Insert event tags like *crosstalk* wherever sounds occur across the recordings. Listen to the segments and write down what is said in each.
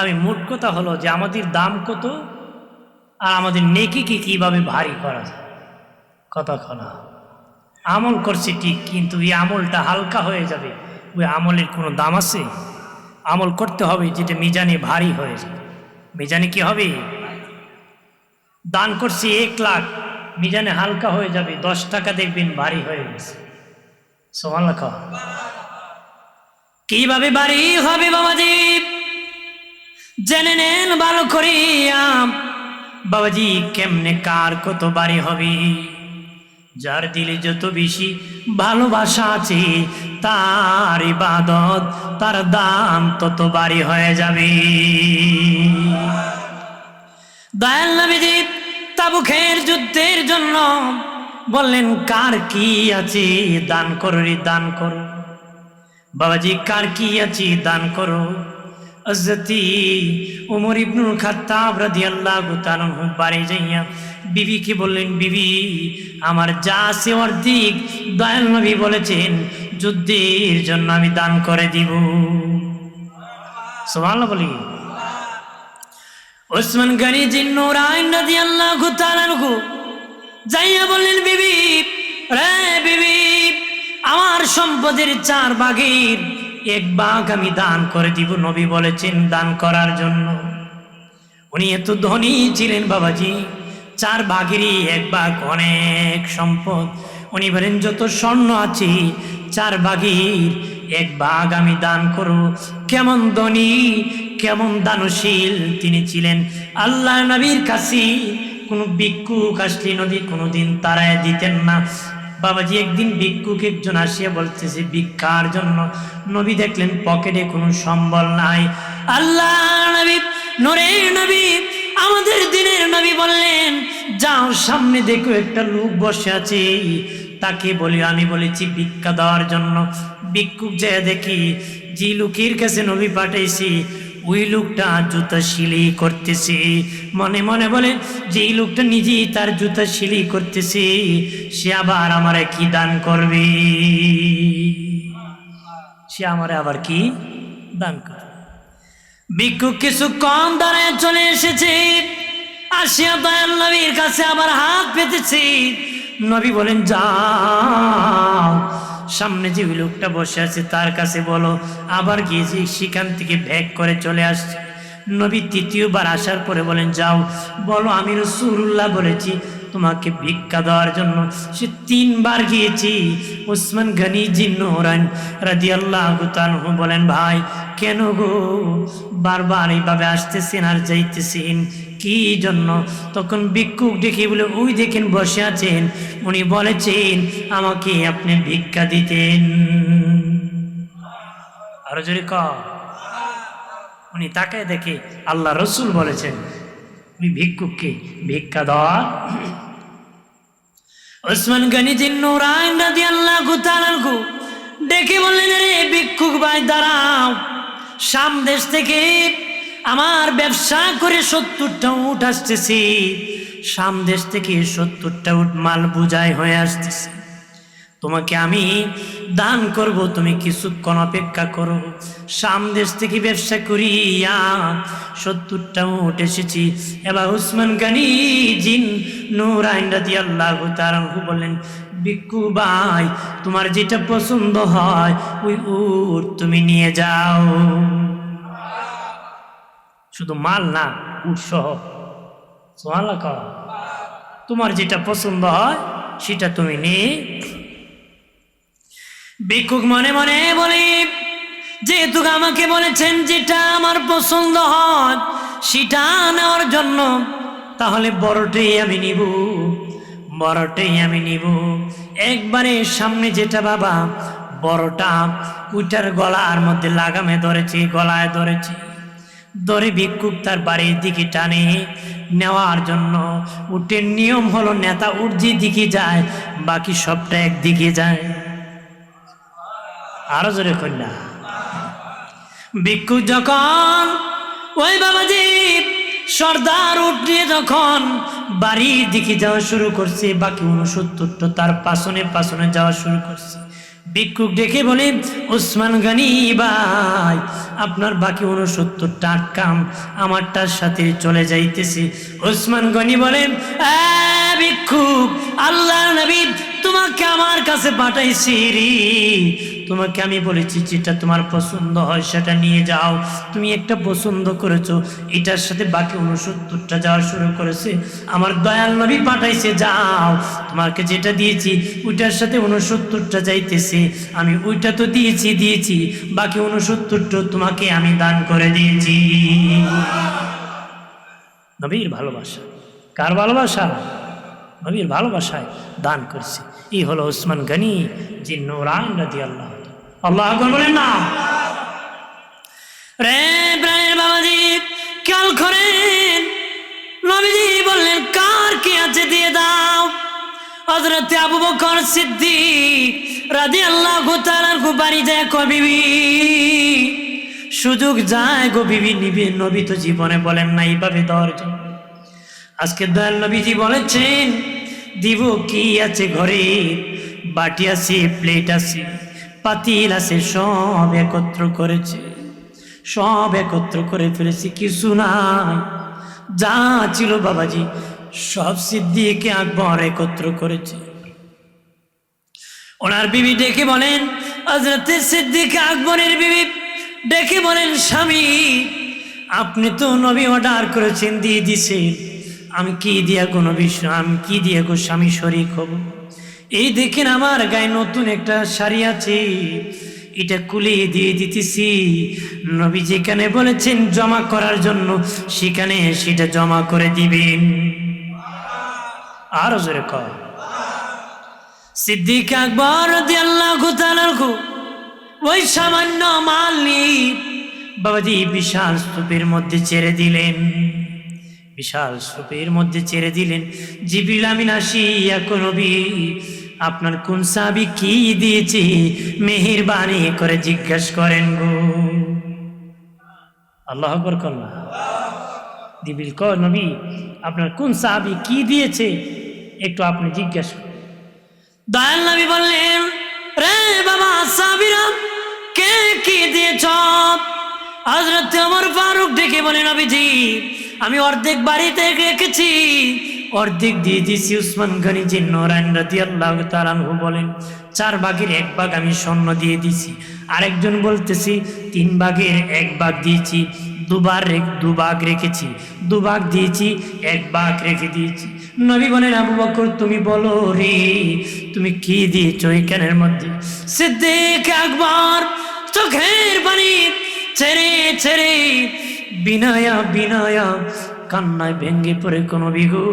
আমি মোট কথা হলো যে আমাদের দাম কত আর আমাদের নেকিকে কীভাবে ভারী করা যায়? কথা খনা আমল করছি ঠিক, কিন্তু এই আমলটা হালকা হয়ে যাবে। ওই আমলের কোনো দাম আছে? আমল করতে হবে যেটা মিজানে ভারী হয়ে যাবে মিজানে কি হবে? দান করছি এক লাখ, মিজানে হালকা হয়ে যাবে, দশ টাকা দেখবেন ভারী হয়ে গেছে। সোমান লেখা কীভাবে বাড়ি হবে বাবাজি জেনে নেন ভালো করিয়া। বাবাজি, কেমনে কার কত বাড়ি হবে? যার দিলে যত বেশি ভালোবাসা আছে, তার ইবাদত, তার দাম তত বাড়ি হয়ে যাবে। দয়াল নবীজি তাবুখের যুদ্ধের জন্য বললেন, কার কি আছে? দান করো দান করো। বাবাজি, কার কি আছে? দান করো। হজরতি উমর ইবনুল খাত্তাব রাদিয়াল্লাহু তাআলা বাড়ি যাইয়া বিবিকে বললেন, বিবি, আমার যা আছে অর্ধেক দয়াল নবী বলেছেন, যুদ্ধের জন্য আমি দান করে দিব। সুবহানাল্লাহ বলি। ওসমান গনি জিন্নুরাইন রাদিয়াল্লাহু তাআলা যাইয়া বললেন, বিবি, রে বিবি, আমার সম্পদের চার ভাগের এক বাঘ আমি দান করে দিব, নবী বলেছেন দান করার জন্য। উনি এত ধনী ছিলেন বাবাজি, চার ভাগেরই এক বাঘ অনেক সম্পদ। উনি বলেন, যত স্বর্ণ আছে, চার ভাগের এক বাঘ আমি দান করব। কেমন ধনী, কেমন দানশীল তিনি ছিলেন। আল্লাহ নবীর কাছে কোনো ভিক্ষুক আসলে নদী কোনোদিন তারায় দিতেন না। বাবাজি একদিন ভিক্ষুক একজন আসিয়া বলতেছে, ভিক্ষার জন্য নবী দেখলেন পকেটে কোনো সম্বল নাই। আল্লাহ নবী, নরের নবী, আমাদের দিনের নবী বললেন, যাও সামনে দেখো একটা লোক বসে আছে। তাকে বলি, আমি বলেছি ভিক্ষা দেওয়ার জন্য। ভিক্ষুক যায় দেখি যে লোকের কাছে নবী পাঠাইছি। ওই লোকটা জুতা সিলাই করতেছে। মনে মনে বলে যে লোকটা নিজেই তার জুতা সিলাই করতেছে, সে আবার আমারে কি দান করবে? সে আমারে আবার কি দান করবে? ভিক্ষুক কিছু কম দাঁড়ায় চলে এসেছে আসিয়া দয়াল নবীর কাছে আবার হাত পেতেছে নবী বলেন, যাও সামনে যে লোকটা বসে আছে, তার কাছে বলো, আবার গিয়েছি সেখান থেকে ভ্যাক করে চলে আসছে। নবী তৃতীয়বার আসার পরে বলেন, যাও। বলো, আমি রসুল্লাহ বলেছি তোমাকে ভিক্ষা দেওয়ার জন্য। সে তিনবার গিয়েছি। ওসমান গনি জিন্নোরান রাজি আল্লাহ বলেন, ভাই কেন গো? বারবার এইভাবে আসতেছেন আর যাইতেছেন কি জন্য? তখন ভিক্ষুক ডেকে বলে, ওই দেখেন বসে আছেন। উনি বলেছেন আমাকে আপনি ভিক্ষা দিতেন। আরও জোরে ক উনি তাকায় দেখে আল্লাহ রসুল বলেছেন ওই ভিক্ষুককে ভিক্ষা দেওয়া *clears throat* ওসমান গনি জিন্নুরাইন রাদিয়াল্লাহু তাআলা ডেকে বললেন রে ভিক্ষুক ভাই, দাঁড়াও। সাম দেশ থেকে আমার ব্যবসা করে সত্তরটা উঠ আসতেছি। সামদেশ থেকে সত্তরটা উঠ মাল বুঝাই হয়ে আসতেছে। তোমাকে আমি দান করব, তুমি কিছুক্ষণ অপেক্ষা করো। সামদেশ থেকে ব্যবসা করিয়া সত্তরটা উঠে এসেছি। এবার উসমান গানি জিন নূর আইনরাদি আল্লাহ তারাহু বললেন বিক্ষু ভাই, তোমার যেটা পছন্দ হয়, ওই উট তুমি নিয়ে যাও। শুধু মাল না কর তোমার যেটা পছন্দ হয়, সেটা তুমি নিয়ে ভিক্ষুক মনে মনে বলি, যেহেতু আমাকে বলেছেন যেটা আমার পছন্দ হয় সেটা নেওয়ার জন্য, তাহলে বড়টাই আমি নিব, বড়টাই আমি নিব। একবারে সামনে যেটা বাবা, বড়টা উইটার গলার মধ্যে লাগামে ধরেছি, গলায় ধরেছি। ধরে ভিক্ষুক তার বাড়ির দিকে টানে, নেওয়ার জন্য উটের নিয়ম হলো, নেতা যে দিকে যায়, বাকি সবটা একদিকে যায়। আরও জোরে কন্যা ভিক্ষুক যখন ওই বাবাজি সর্দার উঠিয়ে যখন বাড়ির দিকে যাওয়া শুরু করছে, বাকি উনসত্তরটা তার পাশনে পাশনে যাওয়া শুরু করছে। ভিক্ষুক ডেকে বলে, ওসমান গানি ভাই, আপনার বাকি উনসত্তরটার কাম আমারটার সাথে চলে যাইতেছে। ওসমান গনি বলেন "এ ভিক্ষুক আল্লাহ নবী তোমাকে আমার কাছে পাঠাইছি রে। তোমাকে আমি বলেছি, যেটা তোমার পছন্দ হয় সেটা নিয়ে যাও। তুমি একটা পছন্দ করেছ, এটার সাথে বাকি উনসত্তরটা যাওয়া শুরু করেছে। আমার দয়াল নবী পাঠাইছে, যাও। তোমাকে যেটা দিয়েছি, ওইটার সাথে উনসত্তরটা যাইতেছে। আমি ওইটা তো দিয়েছি দিয়েছি। বাকি উনসত্তরটা তোমাকে আমি দান করে দিয়েছি। নবীর ভালোবাসা। কার ভালোবাসা? নবীর ভালোবাসায় দান করছে। এই হলো ওসমান গনি যে নোরায়ন রাজি আল্লাহ আল্লাহ আকবর বলেন না। রে প্রাণের বাবাজি, খেয়াল করেন? নবীজি বললেন, কার কি আছে দিয়ে দাও? হজরতে আবু বকর সিদ্দিক রাজি আল্লাহ গোতালার গো বাড়ি যায় কবিবি সুযোগ যায় গো বিবি, নিবি। নবী তো জীবনে বলেন না, এইভাবে জন্য আজকে দয়াল নবীজি বলেছেন, দিব কি আছে ঘরে? বাটি আছে, প্লেট আছে। পাতিল আছে, সব একত্র করেছে। সব একত্র করে ফেলেছি, কিছু নাই। যা ছিল বাবাজি, সব সিদ্দিকে আকবর একত্র করেছে। ওনার বিবি ডেকে বলেন হজরতে সিদ্দিক আকবরের বিবি। ডেকে বলেন, স্বামী, আপনি তো নবী অর্ডার করেছেন, দিয়ে দিছেন। আমি কি দিয়া কোনো বিষয় আমি কি দিয়ে গো স্বামী শরিক হব? এই দেখেন আমার গায়ে নতুন একটা শাড়ি আছে। এটা কুলিয়ে দিয়ে দিতেছি। নবী যেখানে বলেছেন জমা করার জন্য, সেখানে সেটা জমা করে দিবেন। আরও জোরে কর সিদ্দিক আকবর ওই সামান্য মাল বাবাজি বিশাল স্তূপের মধ্যে ছেড়ে দিলেন। বিশাল স্তূপের মধ্যে ছেড়ে দিলেন। জিবিল আমিন আসিয়া নবী, আপনার কোন সাবি কি দিয়েছে? মেহেরবানি করে জিজ্ঞেস করেন গো। আল্লাহ আকবর কল্লা দিবিল ক নবী, আপনার কোন সাহাবি কি দিয়েছে? একটু আপনি জিজ্ঞাসা করুন। দয়াল নবী বললেন, রে বাবা সাবিরা কে কি দিয়েছ? হজরত আমার ফারুক ডেকে বলে নবীজি আমি অর্ধেক বাড়িতে রেখেছি। অর্ধেক দিয়ে দিয়েছি উসমান গনি যে নরায়ণ রাতি আল্লাহ তালানহু বলেন, চার ভাগের এক ভাগ আমি স্বর্ণ দিয়ে দিছি আরেকজন বলতেছি, তিন ভাগের এক ভাগ দিয়েছি দুবার দুভাগ রেখেছি। দু দুভাগ দিয়েছি, এক ভাগ রেখে দিয়েছি। নবী বলেন, আবু বকর, তুমি বলো রে, তুমি কি দিয়েছ এখানের মধ্যে? সিদ্দিক একবার চোখের পানি ছেড়ে ছেড়ে বিনয়া, বিনায়া, কান্নায় ভেঙ্গে পড়ে কোনো বিগু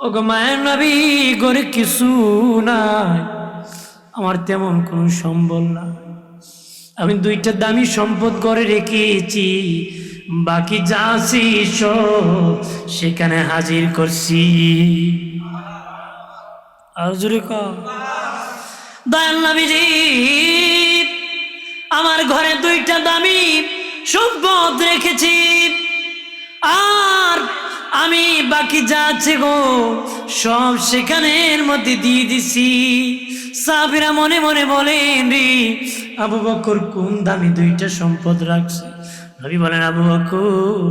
ও গো মায়ের নবী, গরে কিছু নাই। আমার তেমন কোনো সম্বল না আমি দুইটা দামি সম্পদ করে রেখেছি। বাকি যা আছে সেখানে হাজির করছি। আর। দয়াল নবীজি, আমার ঘরে দুইটা সম্পদ রেখেছি। আর আমি বাকি যা আছে গো, সব সেখানের মধ্যে দিয়ে দিছি। সাবিরা মনে মনে বলেন, রে আবু বকর, কোন দামি দুইটা সম্পদ রাখছে? নবী বলেন, আবু বকর,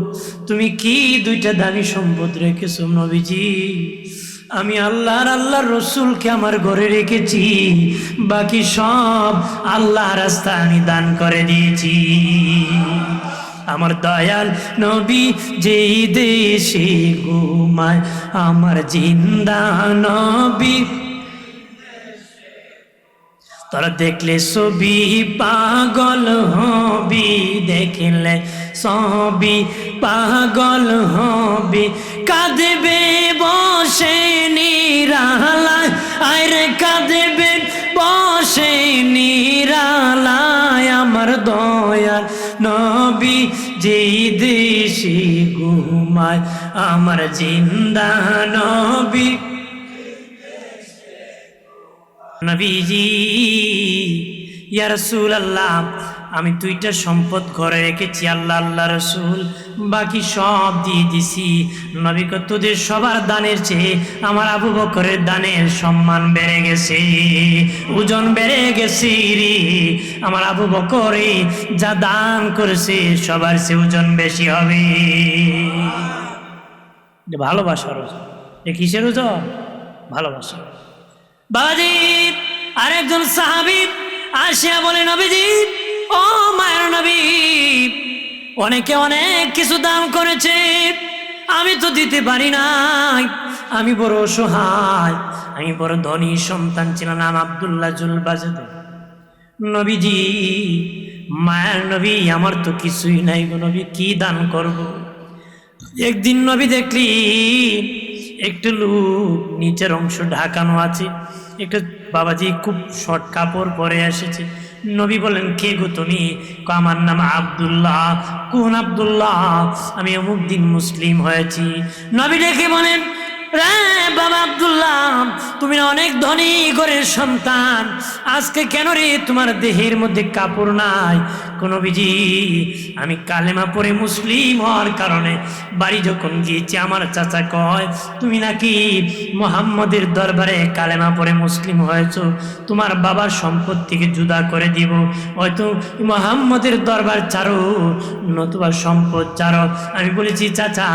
তুমি কি দুইটা দামি সম্পদ রেখেছো নবীজি? আমি আল্লাহর আল্লাহর রসুলকে আমার ঘরে রেখেছি। বাকি সব আল্লাহ রাস্তা আমি দান করে দিয়েছি। আমার দয়াল নবী যেই দেশে ঘুমায়, আমার জিন্দা নবী তোরা দেখলে ছবি পাগল হবি, দেখলে সবই পাগল হবি। কাঁদবে, বসে নিরালায়। আরে কাঁদবে, বসে নিরালায়। আমার দয়াল নবী যেই দেশে ঘুমায়, আমার জিন্দা নবী। নবীজি, ইয়া রাসূলুল্লাহ আমি দুইটা সম্পদ ঘরে রেখেছি, আল্লাহ আল্লাহ রসুল। বাকি সব দিয়ে দিছি। নবীকে তোদের সবার দানের চেয়ে আমার আবু বকরের দানের সম্মান বেড়ে গেছে, ওজন বেড়ে গেছে রে। আমার আবু বকরে যা দান করেছে, সবার সে ওজন বেশি হবে। ভালোবাসার ওজন। এ কিসের ওজন? ভালোবাসা বাবাজি, আরেকজন সাহাবি আসিয়া বলে, নবীজি ও মায়ের নবী, অনেকে অনেক কিছু দাম করেছে, আমি তো দিতে পারি নাই। আমি বড় অসহায়, আমি বড় ধনী সন্তান ছিলাম, নাম আবদুল্লাহ জুল বাজেদ নবীজি, মায়ের নবী, আমার তো কিছুই নাই গো নবী, কি দান করব? একদিন নবী দেখলি, একটু লোক নিচের অংশ ঢাকানো আছে, একটু বাবাজি খুব শর্ট কাপড় পরে এসেছে। নবী বলেন, কে গো তুমি? আমার নাম আবদুল্লাহ। কোন আবদুল্লাহ? আমি অমুক দিন মুসলিম হয়েছি। নবী ডেকে বলেন বাবা আব্দুল্লাহ, তুমি অনেক ধনী ঘরের সন্তান। আজকে কেন রে তোমার দেহের মধ্যে কাপড় নাই? কোনো বিজি আমি কালেমা পরে মুসলিম হওয়ার কারণে বাড়ি যখন গিয়েছি, আমার চাচা কয়, তুমি নাকি মোহাম্মদের দরবারে কালেমা পরে মুসলিম হয়েছ? তোমার বাবার সম্পদ থেকে জুদা করে দিব। হয়তো মোহাম্মদের দরবার চারো নতুবা সম্পদ চারো আমি বলেছি, চাচা,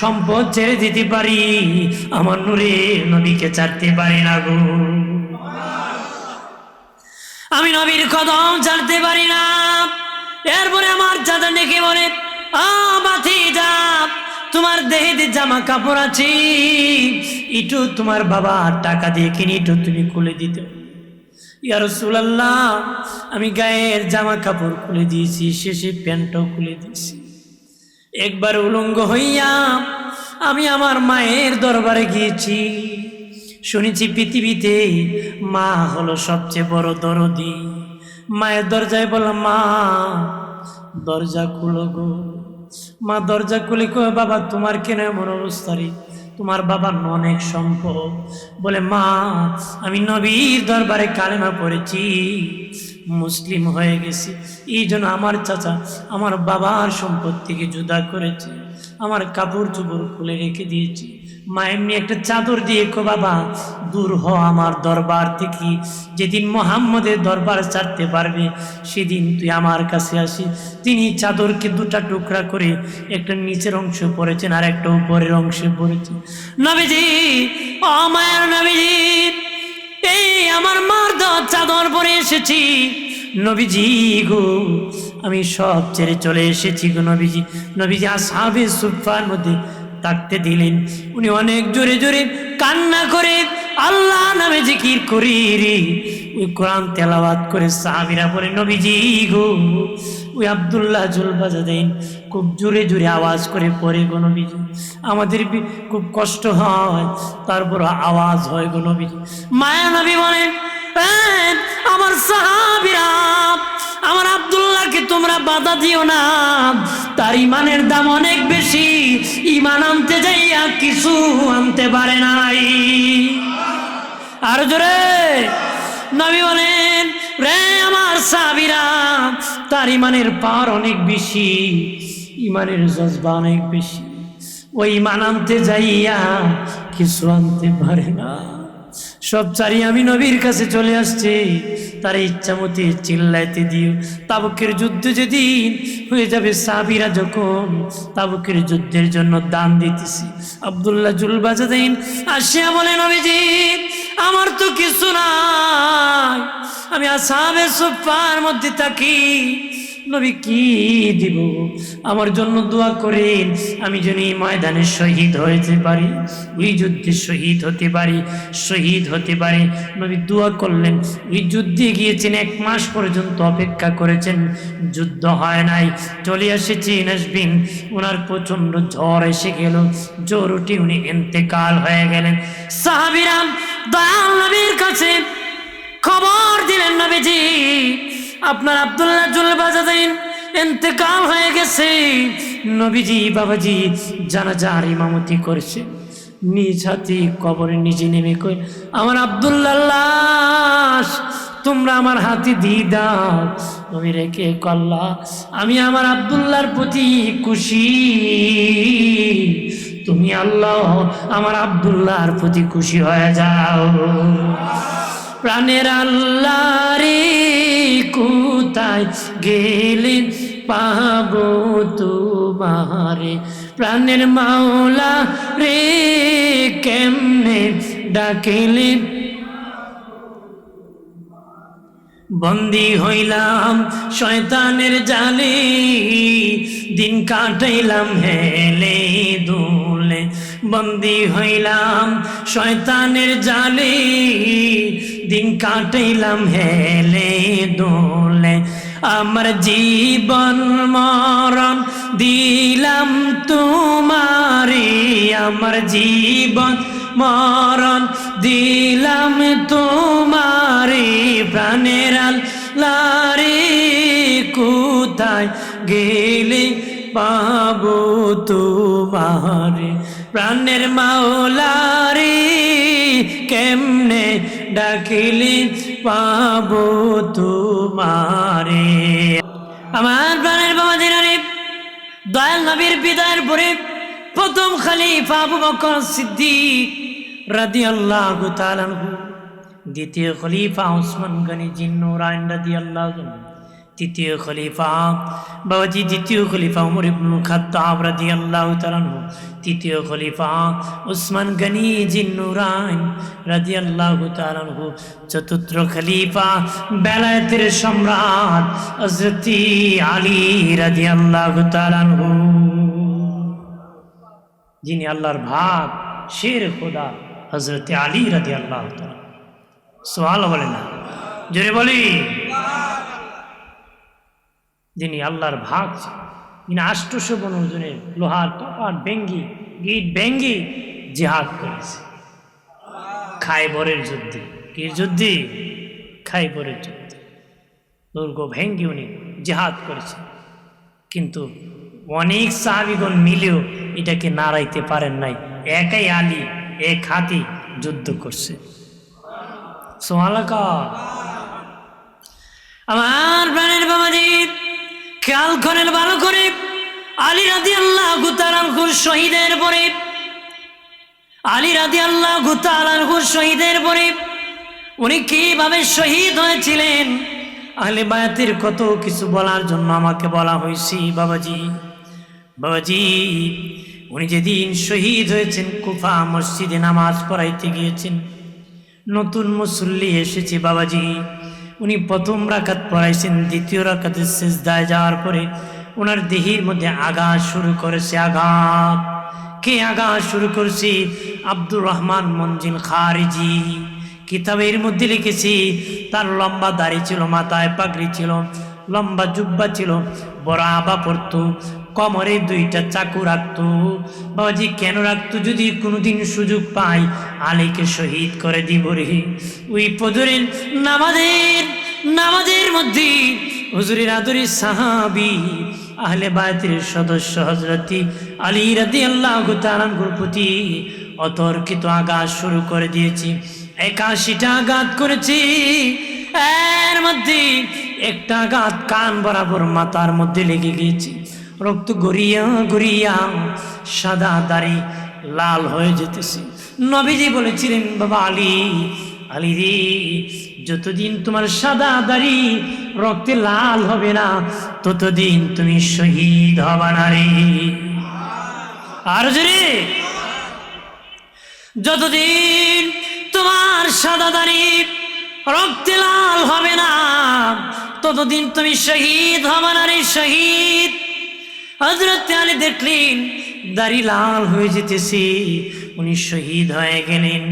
সম্পদ ছেড়ে দিতে পারি। আমার নূরে নবীকে ছাড়তে পারি না গো। আমি নবীর কদম ছাড়তে পারি না। এরপরে আমার চাচা ডেকে বলে, আ, বাতি যা, তোমার দেহেতে জামা কাপড় আছে, ইটু তোমার বাবা টাকা দিয়ে কিনে, ইটু তুমি খুলে দিতে। ইয়ার সুলাল্লাহ আমি গায়ের জামা কাপড় খুলে দিয়েছি, শেষে প্যান্টও খুলে দিয়েছি। একবার উলঙ্গ হইয়া আমি আমার মায়ের দরবারে গিয়েছি। শুনেছি পৃথিবীতে মা হলো সবচেয়ে বড় দরদি। মায়ের দরজায় বললাম, মা, দরজা খুলো গো। মা দরজা খুলে কয়ে, বাবা, তোমার কেন এমন অবস্থা রে? তোমার বাবার অনেক সম্পদ। বলে, মা, আমি নবীর দরবারে কালেমা পড়েছি, মুসলিম হয়ে গেছি। এই জন্য আমার চাচা আমার বাবার সম্পদ থেকে জুদা করেছে। আমার কাপড় চোপড় খুলে রেখে দিয়েছি। মা এমনি একটা চাদর দিয়ে, কো বাবা, দূর হ আমার দরবার থেকে। যেদিন মোহাম্মদের দরবার ছাড়তে পারবে, সেদিন তুই আমার কাছে আসি তিনি চাদরকে দুটা টুকরা করে একটা নিচের অংশ পড়েছেন আর একটা উপরের অংশে পড়েছে নবীজি, ও নবীজি, এই আমার মার চাদর পরে এসেছি। নবীজি গো আমি সব ছেড়ে চলে এসেছি গো নবীজি। নবীজি আসাবে সুফার মধ্যে থাকতে দিলেন। উনি অনেক জোরে জোরে কান্না করে আল্লাহ নামে জিকির করি রে। ওই কোরআন তেলাওয়াত করে সাহাবিরা পরে নবীজি গো ওই আবদুল্লাহ জুলবাজা দেন খুব জোরে জোরে আওয়াজ করে পড়ে গো নবীজি। আমাদের খুব কষ্ট হয় তারপর আওয়াজ হয় গো নবীজি। মায়া নবী বলেন "এই, আমার সাহাবিরা, আমার আব্দুল্লাহকে তোমরা বাধা দিও না। তার ইমানের দাম অনেক বেশি। ইমান আনতে যাইয়া কিছু আনতে পারে নাই। আর জোরে নবী বলেন, রে আমার সাবিরা তার ইমানের পার অনেক বেশি, ইমানের জজবা অনেক বেশি। ওই ইমান আনতে যাইয়া কিছু আনতে পারে না। সব চারি আমি নবীর কাছে চলে আসছি। তার ইচ্ছা মতে চিল্লাইতে দিও। তাবুকের যুদ্ধ যেদিন হয়ে যাবে সাবিরা যখন তাবুকের যুদ্ধের জন্য দান দিতেছি। আবদুল্লাহ জুল বাজাদিন আসিয়া বলে, নবীজি, আমার তো কিছু নাই। আমি আসামে সুফার মধ্যে থাকি। নবী কি দিব? আমার জন্য দোয়া করেন, আমি যেন এই ময়দানে শহীদ হতে পারি, ওই যুদ্ধে শহীদ হতে পারি, শহীদ হতে পারি। নবী দোয়া করলেন, ওই যুদ্ধে গিয়েছেন, এক মাস পর্যন্ত অপেক্ষা করেছেন, যুদ্ধ হয় নাই, চলে এসেছেন আসবেন ওনার প্রচণ্ড ঝড় এসে গেল, জ্বর উঠে উনি এন্তেকাল হয়ে গেলেন। সাহাবিরাম, দয়াল নবীর কাছে আপনার আব্দুল্লাহ জুল বাজাদিন এতেকাল হয়ে গেছে। নবীজি, বাবাজি, জানাজার ইমামতি করছে। নিজ হাতে কবরে নিজে নেমে কই আমার আব্দুল্লাহ তোমরা আমার হাতে দিয়ে দাও। তুমি রেখে কল্লা আমি আমার আবদুল্লাহর প্রতি খুশি। তুমি আল্লাহ আমার আবদুল্লাহর প্রতি খুশি হয়ে যাও। প্রাণের আল্লাহ রে কোথায় গেলে পাবো তোমারে? প্রাণের মাওলা রে, কেমনে ডাকেলে? বন্দি হইলাম শয়তানের জালে, দিন কাটাইলাম হেলে দুলে। বন্দি হইলাম শয়তানের জালে দিন কাটাইলাম হেলে দোলে। আমার জীবন মরণ দিলাম তোমারি আমার জীবন মরণ দিলাম তোমারে প্রাণের লারে কোথায় গেলে পাবো তোমারে? প্রাণের মাওলারে কেমনে ডাকিলে পাব তোমারে। আমার প্রাণের বাবা দিনারে দয়াল নবীর বিদায়ের পরে প্রথম খলিফা আবু বকর সিদ্দিক রাদিয়াল্লাহু তাআলা দ্বিতীয় খলিফা ওসমান গনি জিন্নুরাইন রাদিয়াল্লাহু তৃতীয় খলিফা। বাবাজি, দ্বিতীয় খলিফা উমর ইবনুল খাত্তাব রাদিয়াল্লাহু তাআলা আনহু। তৃতীয় খলিফা ওসমান গনি জিন্নুরাইন রাদিয়াল্লাহু তাআলা আনহু। চতুর্থ খলিফা বেলায়েতের সম্রাট হযরত আলী রাদিয়াল্লাহু তাআলা আনহু। যিনি আল্লাহর ভাগ, শের খোদা হজরত আলী রাজি আল্লাহ সোহাল বলে না। জোরে বলি। যিনি আল্লাহর ভাগ যিনি আষ্টশো বন ওজনের লোহার তপার বেঙ্গি গিট বেঙ্গি জিহাদ করেছে। খাইবরের যুদ্ধে। কি যুদ্ধে? খাইবরের যুদ্ধে। দুর্গ ভেঙ্গি উনি জিহাদ করেছে। কিন্তু অনেক সাহাবিগণ মিলেও এটাকে নাড়াইতে পারেন নাই। একাই আলী, এক হাতি যুদ্ধ করছে। সোহালাকা আমার প্রাণের বাবাজি খেয়াল করেন ভালো করে। আলী রাদি আল্লাহ গুতারানহুর শহীদের পরে, আলী রাদি আল্লাহ গুতারানহুর শহীদের পরে উনি কীভাবে শহীদ হয়েছিলেন? আহলে বায়াতের কত কিছু বলার জন্য আমাকে বলা হয়েছি, বাবাজি। বাবাজি, উনি যেদিন শহীদ হয়েছেন, কুফা মসজিদে নামাজ পড়াইতে গিয়েছেন। নতুন মুসল্লি এসেছে, বাবাজি। উনি প্রথম রাকাত পড়াইছেন, দ্বিতীয় শেষ দায় যাওয়ার পরে ওনার দেহির মধ্যে আঘাত শুরু করেছে, আঘাত। কে আঘাত শুরু করেছে? আব্দুর রহমান মঞ্জিল খারিজি। কিতাবের মধ্যে লিখেছি, তার লম্বা দাড়ি ছিল, মাথায় পাগড়ি ছিল, লম্বা জুব্বা ছিল, বড় আবা পড়তো কমরে দুইটা চাকু রাখতো। বাবাজি, কেন রাখতো যদি কোনোদিন সুযোগ পাই? আলীকে শহীদ করে দিব রে। ওই পদরের নামাজের নামাজের মধ্যে হুজুরের আদরি সাহাবি, আহলে বায়তের সদস্য হজরতি আলী রাদি আল্লাহ তালানগুর প্রতি অতর্কিত আঘাত শুরু করে দিয়েছি। একাশিটা আঘাত করেছি। এর মধ্যে একটা আঘাত কান বরাবর মাথার মধ্যে লেগে গিয়েছে। রক্ত গড়িয়া গড়িয়া সাদা দাড়ি লাল হয়ে যেতেছে। নবীজি বলেছিলেন, বাবা আলী আলী যতদিন তোমার সাদা দাড়ি রক্তে লাল হবে না, ততদিন তুমি শহীদ হবা না রে। আর রে যতদিন তোমার সাদা দাড়ি রক্তে লাল হবে না, ততদিন তুমি শহীদ হবে না রে, শহীদ। হজরত আলী দেখলেন, দাড়ি লাল হয়ে যেতেছে। উনি শহীদ হয়ে গেলেন।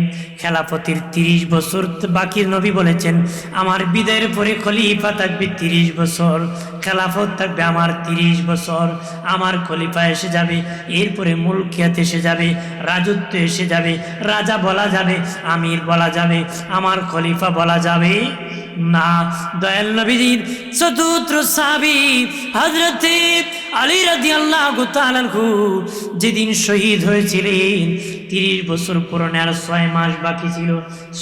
খেলাপতির তিরিশ বছর বাকির নবী বলেছেন, আমার বিদায়ের পরে খলিফা থাকবে তিরিশ বছর, খেলাফত থাকবে আমার তিরিশ বছর, আমার খলিফা এসে যাবে, এরপরে মুলকিয়াত এসে যাবে, রাজত্ব এসে যাবে, রাজা বলা যাবে, আমির বলা যাবে, আমার খলিফা বলা যাবে। না দয়াল নবীজির চতুর্থ সাবি হজরতে আলী রাদি আল্লাহ যেদিন শহীদ হয়েছিলেন, তিরিশ বছর পুরনে আর ছয় মাস বাকি ছিল।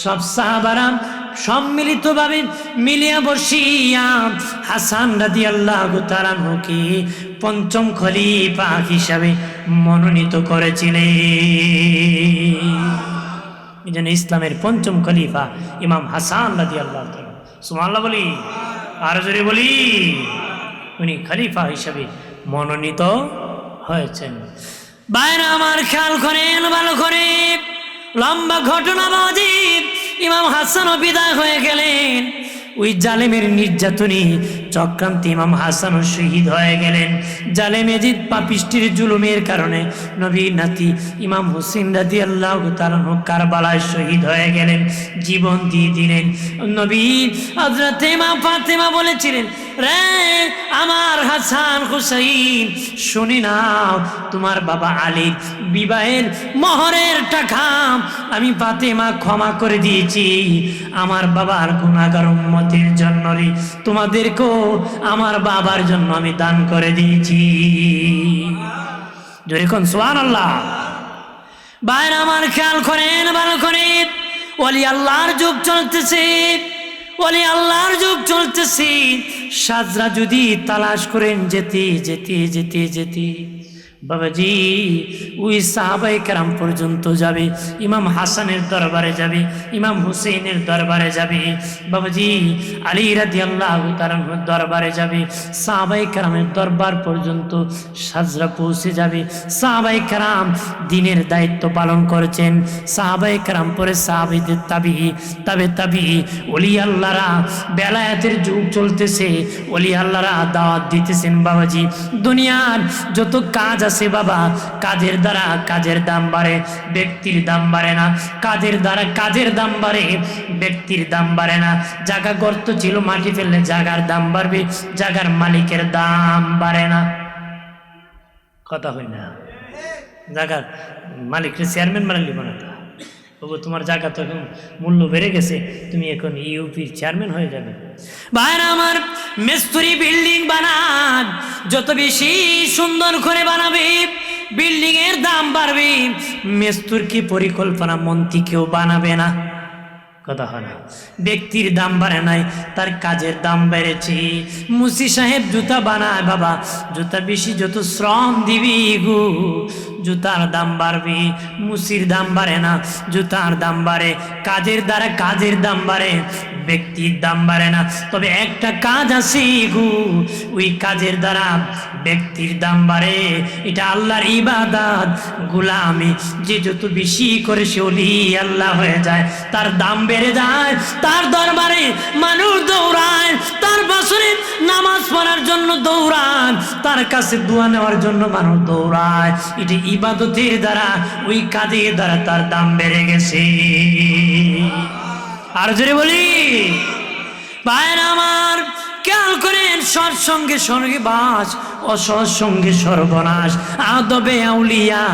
সব সাহাবারাম সম্মিলিতভাবে মিলিয়া বসিয়া হাসান রাদি আল্লাহ তালানহুকে পঞ্চম খলিফা হিসাবে মনোনীত করেছিলেন। ইসলামের পঞ্চম খলিফা ইমাম হাসান রাজি আল্লাহ সুমাল্লাহ বলি। আর জোরে বলি, উনি খালিফা হিসাবে মনোনীত হয়েছেন। বাইরে আমার খেয়াল করেন, ভালো করে। লম্বা ঘটনা বাজিব ইমাম হাসানও বিদায় হয়ে গেলেন। ওই জালেমের নির্যাতনে চক্রান্ত ইমাম হাসানও শহীদ হয়ে গেলেন। জালেম এজিদ পাপিষ্টির জুলুমের কারণে নবী নাতি ইমাম হুসেন রাজি আল্লাহ তালানহ কারবালায় শহীদ হয়ে গেলেন, জীবন দিয়ে দিলেন। নবী হজরত ইমাম ফাতেমা বলেছিলেন রে আমার হাসান হুসাইন, শুনি নাও, তোমার বাবা আলীর বিবাহের মহরের টাকা আমি ফাতেমা ক্ষমা করে দিয়েছি। আমার বাবার গুণাগার উম্মতের জন্য রে, তোমাদেরকেও আমার বাবার জন্য আমি দান করে দিয়েছি। কোন সোয়ান আল্লাহ বাইরে আমার খেয়াল করেন, ভালো করে ওলি আল্লাহর যুগ চলতেছে। ওলি আল্লাহর যুগ চলতেছি। সাজরা যদি তালাশ করেন যেতে যেতে যেতে যেতে। বাবাজি, ওই সাহাবাই কারাম পর্যন্ত যাবে, ইমাম হাসানের দরবারে যাবে, ইমাম হুসেনের দরবারে যাবে, বাবাজি, আলী রাদি আল্লাহ দরবারে যাবে সাহাবাই কারামের দরবার পর্যন্ত সাজরা পৌঁছে যাবে। সাহাবাই কারাম দিনের দায়িত্ব পালন করেছেন। সাহাবাই কারাম পরে সাহাবিদের তাবি, তবে তাবি অলি আল্লাহরা বেলায়াতের যুগ চলতেছে অলি আল্লাহরা দাওয়াত দিতেছেন বাবাজি। দুনিয়ার যত কাজ আছে বাবা, কাজের দ্বারা কাজের দাম বাড়ে, ব্যক্তির দাম বাড়ে না। কাজের দ্বারা কাজের দাম বাড়ে, ব্যক্তির দাম বাড়ে না। জায়গা গর্ত ছিল, মাটি ফেললে জায়গার দাম বাড়বে, জাগার মালিকের দাম বাড়ে না। কথা হয় না। জায়গার মালিকের চেয়ারম্যান বানালি না তা বাবু তোমার জায়গা তো এখন মূল্য বেড়ে গেছে, তুমি এখন ইউপির চেয়ারম্যান হয়ে যাবে। ভাইরা আমার মিস্ত্রি বিল্ডিং বানান, যত বেশি সুন্দর করে বানাবে বিল্ডিং এর দাম বাড়বে। মেস্তুর কি পরিকল্পনা মন্ত্রী কেউ বানাবে না? কথা হয় না। ব্যক্তির দাম বাড়ে নাই, তার কাজের দাম বেড়েছে। মুসি সাহেব, জুতা বানায় বাবা, জুতা বেশি, যত শ্রম দিবি গো, জুতার দাম বাড়বে। মুসির দাম বাড়ে না, জুতার দাম বাড়ে। কাজের দ্বারা কাজের দাম বাড়ে, ব্যক্তির দাম বাড়ে না। তবে একটা কাজ আছে গো, ওই কাজের দ্বারা ব্যক্তির দাম বাড়ে। এটা আল্লাহর ইবাদাত। গুলামি যে যত বেশি করে সে অলি আল্লাহ হয়ে যায়, তার দাম বেড়ে যায়, তার দরবারে মানুষ দৌড়ায়, তার বছরে নামাজ পড়ার জন্য দৌড়ান তার কাছে দোয়া নেওয়ার জন্য মানুষ দৌড়ায়। এটি ইবাদতির দ্বারা, ওই কাজের দ্বারা তার দাম বেড়ে গেছে। আর জোরে বলি, ভাইয়ের আমার খেয়াল করেন সৎসঙ্গে স্বর্গে বাস অসৎসঙ্গে সর্বনাশ আদবে আউলিয়া,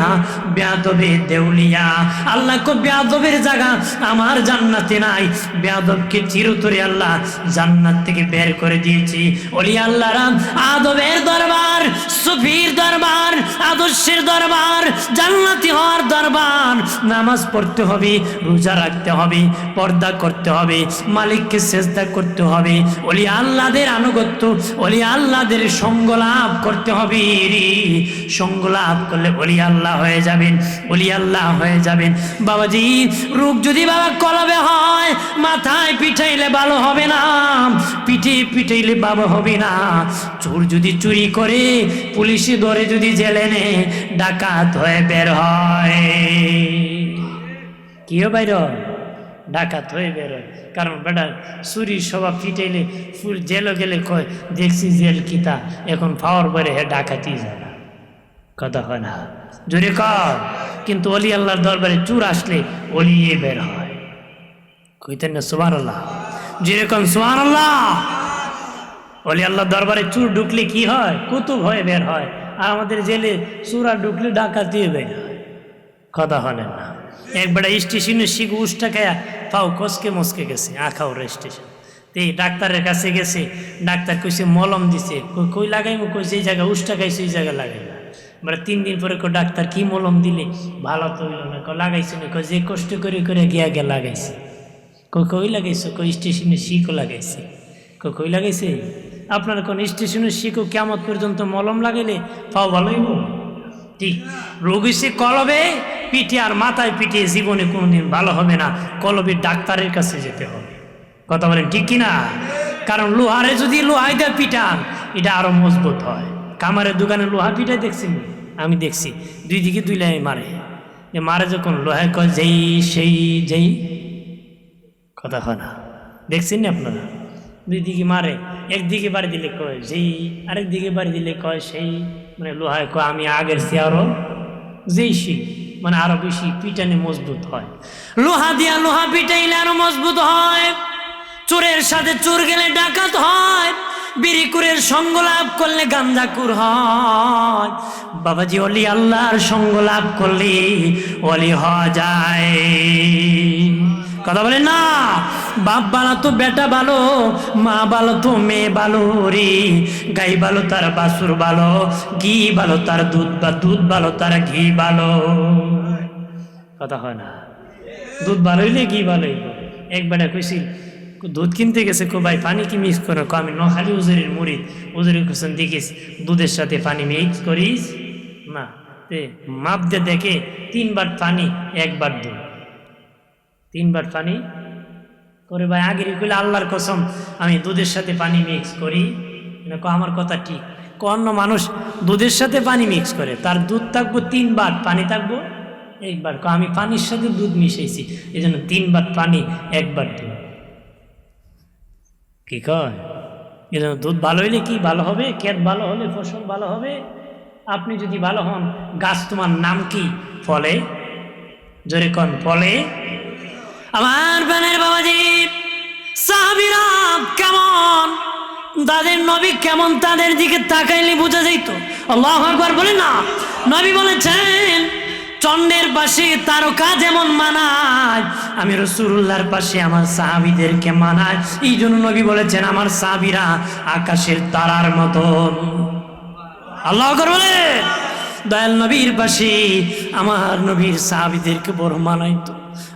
বেয়াদবে দেউলিয়া। আল্লাহ কো বেয়াদবের জায়গা আমার জান্নাতে নাই। বেয়াদবকে চিরতরে আল্লাহ জান্নাত থেকে বের করে দিয়েছি। ওলি আল্লাহরা আদবের দরবার, সুফির দরবার, আদর্শের দরবার, জান্নাতি হওয়ার দরবার। নামাজ পড়তে হবে, রোজা রাখতে হবে, পর্দা করতে হবে, মালিককে সেজদা করতে হবে। ওলি আল্লাহদের আনুগত্য ওলি আল্লাহদের সঙ্গ লাভ করতে হবে সঙ্গ লাভ করলে ওলি আল্লাহ হয়ে যাবেন ওলি আল্লাহ হয়ে যাবেন। বাবাজি রোগ যদি বাবা কলবে হয়, মাথায় পিঠাইলে ভালো হবে না, পিঠে পিঠাইলে বাবা হবে না। চোর যদি চুরি করে, পুলিশে ধরে যদি জেলে নে, ডাকাত হয়ে বের হয়। কি বাইর ডাকাত হয়ে বেরোয়। কারণ বেটা চুরি স্বভাব পিটাইলে ফুল জেলও গেলে কয়, দেখছি জেল কিতা এখন পাওয়ার পরে হে ডাকাতি যাবে। কথা হয় না। জোরে কর। কিন্তু অলি আল্লাহর দরবারে চুর আসলে অলিয়ে বের হয়। কইতেন না সুবান আল্লাহ যেরকম সুবান আল্লাহ অলি আল্লাহ দরবারে চুর ঢুকলে কি হয়? কুতুব হয়ে বের হয়। আর আমাদের জেলে চুরা ঢুকলে ডাকাতি বের হয়। কথা হলেন না। একবার স্টেশনে শিখু উষ্টা খায়া পাও কসকে মস্কে গেছে আখাউড়া স্টেশন। এই ডাক্তারের কাছে গেছে, ডাক্তার কইছে, মলম দিছে। কই- লাগাইবো কই যে জায়গা উষ্টা খাইছে ওই জায়গা লাগাই মানে তিন দিন পরে কো ডাক্তার, কি মলম দিলে ভালো তো হইল না? কই লাগাইছে না। যে কষ্ট করে করে গিয়া গিয়া লাগাইছে। কই কই লাগাইছো? কই স্টেশনে শিকও লাগাইছে। কই কই লাগাইছে? আপনার কোন স্টেশনে শিকও কেমন পর্যন্ত মলম লাগাইলে পাও ভালো হইব? ঠিক। রোগ হইছে কলবে? পিঠে আর মাথায় পিঠে জীবনে কোনোদিন ভালো হবে না। কলবে ডাক্তারের কাছে যেতে হবে। কথা বলেন ঠিক কিনা? কারণ লোহারে যদি লোহাই দেয় পিটান এটা আরও মজবুত হয়। কামারের দোকানে লোহা পিঠাই দেখছি আমি দেখছি। দুই দিকে দুই লাই মারে। যে মারে যখন লোহায় কয়, যেই, সেই, যেই। কথা হয় না। দেখছেন না আপনারা? দুই দিকে মারে। একদিকে বাড়ি দিলে কয়, যেই। আরেক দিকে বাড়ি দিলে কয়, সেই। মানে লোহায় কয়, আমি আগের সে আরও যেই সেই। মানে আরও বেশি পিটানি মজবুত হয়। লোহা দিয়া লোহা পিটাইলে আরও মজবুত হয়। চোরের সাথে চোর গেলে ডাকাত হয়। বিরিকুরের সঙ্গ লাভ করলে গান্দাকুর হয়। বাবাজি, অলি আল্লাহর সঙ্গ লাভ করলে অলি হওয়া যায়। কথা বলে না? বাপ ভালো তো বেটা ভালো, মা ভালো তো মেয়ে ভালো রে। গাই ভালো তার বাসুর ভালো, ঘি ভালো তার দুধ বা দুধ ভালো তার ঘি ভালো। কথা হয় না। দুধ ভালো হইলে ঘি ভালো হইব। একবারে কইছি, দুধ কিনতে গেছে কো ভাই, পানি কি মিক্স করো? আমি নখালি উজুরির মুড়ি, উজুরি কোসন দেখিস, দুধের সাথে পানি মিক্স করিস? না মাপ দিয়ে দেখে, তিনবার পানি, একবার দুধ। তিনবার পানি করে ভাই আগের কইলে আল্লাহর কসম, আমি দুধের সাথে পানি মিক্স করি। আমার কথা ঠিক। অন্য মানুষ দুধের সাথে পানি মিক্স করে, তার দুধ থাকব তিনবার, পানি থাকব একবার। কো আমি পানির সাথে দুধ মিশাইছি এই জন্য তিনবার পানি, একবার দুধ। কি কয়? এই জন্য দুধ ভালো হইলে কি ভালো হবে? ক্ষেত ভালো হলে ফসল ভালো হবে? আপনি যদি ভালো হন, গাছ তোমার নাম কি? ফলে? জোরে কন, ফলে? আমার বানের বাবাজি সাহাবিরা কেমন? তাদের নবী কেমন তাদের দিকে তাকাইলে বোঝা যাইত। আল্লাহ একবার বলে না। নবী বলেছেন, চন্ডের পাশে তারকা যেমন মানায়, আমি রসুল্লাহর পাশে আমার সাহাবিদেরকে মানায়। এই জন্য নবী বলেছেন, আমার সাহাবিরা আকাশের তারার মতন। আল্লাহ আকবার বলে দয়াল নবীর পাশে আমার নবীর সাহাবিদেরকে বড় মানাইতো।